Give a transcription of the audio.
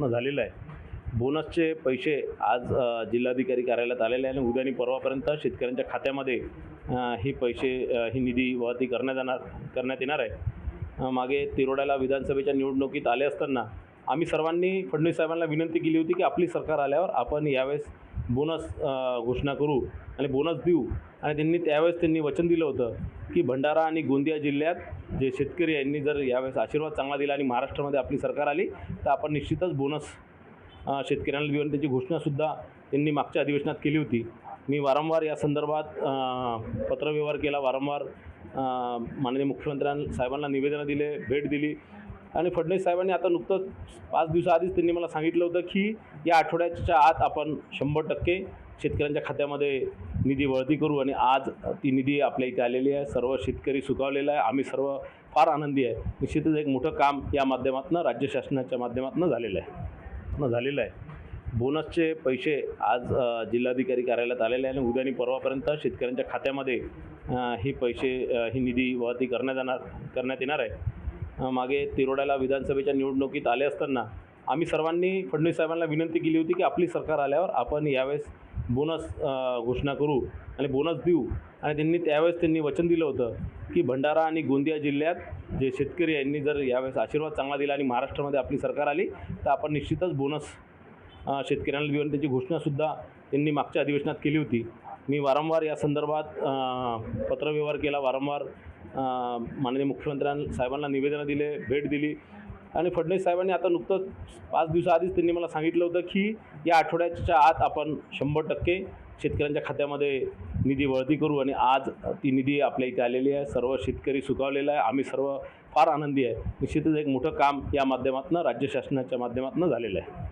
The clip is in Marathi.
माध्यमातून झालेलं आहे. बोनसचे पैसे आज जिल्हाधिकारी कार्यालयात आलेले आहे आणि उद्या आणि परवापर्यंत शेतकऱ्यांच्या खात्यामध्ये हे पैसे ही निधी वाहती करण्यात येणार करण्यात येणार आहे. मागे तिरोड्याला विधानसभेच्या निवडणुकीत आले असताना आम्ही सर्वांनी फडणवीस साहेबांना विनंती केली होती की आपली सरकार आल्यावर आपण यावेळेस बोनस घोषणा करू आणि बोनस देऊ. आणि त्यांनी त्यावेळेस त्यांनी वचन दिलं होतं की भंडारा आणि गोंदिया जिल्ह्यात जे शेतकरी यांनी जर यावेळेस आशीर्वाद चांगला दिला आणि महाराष्ट्रामध्ये आपली सरकार आली तर आपण निश्चितच बोनस शेतकऱ्यांना देऊन त्याची घोषणासुद्धा त्यांनी मागच्या अधिवेशनात केली होती. मी वारंवार या संदर्भात पत्रव्यवहार केला. वारंवार माननीय मुख्यमंत्र्यां साहेबांना निवेदनं दिले भेट दिली. आणि फडणवीस साहेबांनी आता नुकतंच पाच दिवसाआधीच त्यांनी मला सांगितलं होतं की या आठवड्याच्या आत आपण शंभर टक्के शेतकऱ्यांच्या खात्यामध्ये निधी वळती करू आणि आज ती निधी आपल्या इथे आलेली आहे. सर्व शेतकरी सुखावलेला आहे. आम्ही सर्व फार आनंदी आहे. निश्चितच एक मोठं काम या माध्यमातून राज्य शासनाच्या माध्यमातून झालेलं आहे. न झालेलं आहे. बोनसचे पैसे आज जिल्हाधिकारी कार्यालयात आलेले आहे आणि उद्या आणि परवापर्यंत शेतकऱ्यांच्या खात्यामध्ये हे पैसे ही निधी वळती करण्यात येणार करण्यात येणार आहे. मागे तिरोड्याला विधानसभेच्या निवडणुकीत आले असताना आम्ही सर्वांनी फडणवीस साहेबांना विनंती केली होती की आपली सरकार आल्यावर आपण यावेळेस बोनस घोषणा करू आणि बोनस देऊ. आणि त्यांनी त्यावेळेस त्यांनी वचन दिलं होतं की भंडारा आणि गोंदिया जिल्ह्यात जे शेतकरी यांनी जर यावेळेस आशीर्वाद चांगला दिला आणि महाराष्ट्रामध्ये आपली सरकार आली तर आपण निश्चितच बोनस शेतकऱ्यांना देऊन त्याची घोषणासुद्धा त्यांनी मागच्या अधिवेशनात केली होती. मी वारंवार या संदर्भात पत्रव्यवहार केला वारंवार माननीय मुख्यमंत्र्यां साहेबांना निवेदनं दिले भेट दिली. आणि फडणवीस साहेबांनी आता नुकतंच पाच दिवसाआधीच त्यांनी मला सांगितलं होतं की या आठवड्याच्या आत आपण शंभर टक्के शेतकऱ्यांच्या खात्यामध्ये निधी वळती करू आणि आज ती निधी आपल्या इथे आलेली आहे. सर्व शेतकरी सुखावलेला आहे. आम्ही सर्व फार आनंदी आहे. निश्चितच एक मोठं काम या माध्यमातून राज्य शासनाच्या माध्यमातून झालेलं आहे.